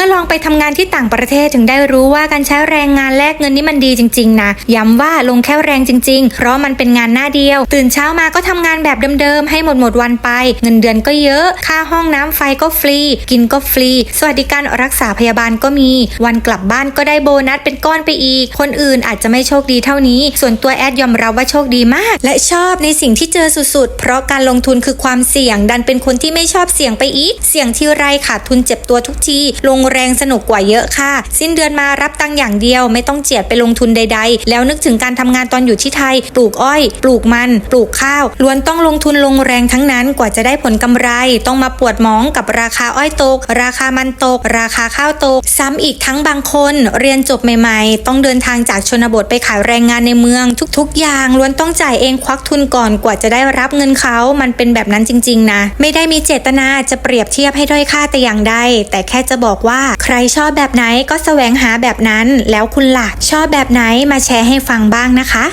มื่อลองไปทำงานที่ต่างประเทศถึงได้รู้ว่าการใช้แรงงานแลกเงินนี่มันดีจริง ๆ นะ ย้ำว่าลงแค่แรงจริง ๆ เพราะมันเป็นงานหน้าเดียว ตื่นเช้ามาก็ทำงานแบบเดิมๆให้หมดหมดวันไป เงินเดือนก็เยอะ ค่าห้องน้ำไฟก็ฟรี กินก็ฟรี สวัสดิการรักษาพยาบาลก็มี วันกลับบ้านก็ได้โบนัสเป็นก้อนไปอีก คนอื่นอาจจะไม่โชคดีเท่านี้ ส่วนตัวแอดยอมรับว่าโชคดีมาก และชอบในสิ่งที่เจอสุดๆ เพราะการลงทุนคือความเสี่ยง ดันเป็นคนที่ไม่ชอบเสี่ยงไปอีก เสี่ยงที่ไรขาดทุนเจ็บตัวทุกทีลงแรงสนุกกว่าเยอะค่ะ สิ้นเดือนมารับตังค์อย่างเดียว ไม่ต้องเจียดไปลงทุนใด ๆ แล้วนึกถึงการทำงานตอนอยู่ที่ไทย ปลูกอ้อย ปลูกมัน ปลูกข้าวล้วนต้องลงทุนลงแรงทั้งนั้นกว่าจะได้ผลกำไร ต้องมาปวดหมองกับราคาอ้อยตก ราคามันตก ราคาข้าวตก ซ้ำอีกทั้งบางคน เรียนจบใหม่ ๆ ต้องเดินทางจากชนบทไปขายแรงงานในเมือง ทุก ๆ อย่างล้วนต้องจ่ายเองควักทุนก่อนกว่าจะได้รับเงินเขา มันเป็นแบบนั้นจริง ๆ นะ ไม่ได้มีเจตนาจะเปรียบเทียบให้ด้อยค่าแต่อย่างใดแต่แค่จะบอกว่าว่าใครชอบแบบไหนก็แสวงหาแบบนั้น แล้วคุณล่ะชอบแบบไหนมาแชร์ให้ฟังบ้างนะคะ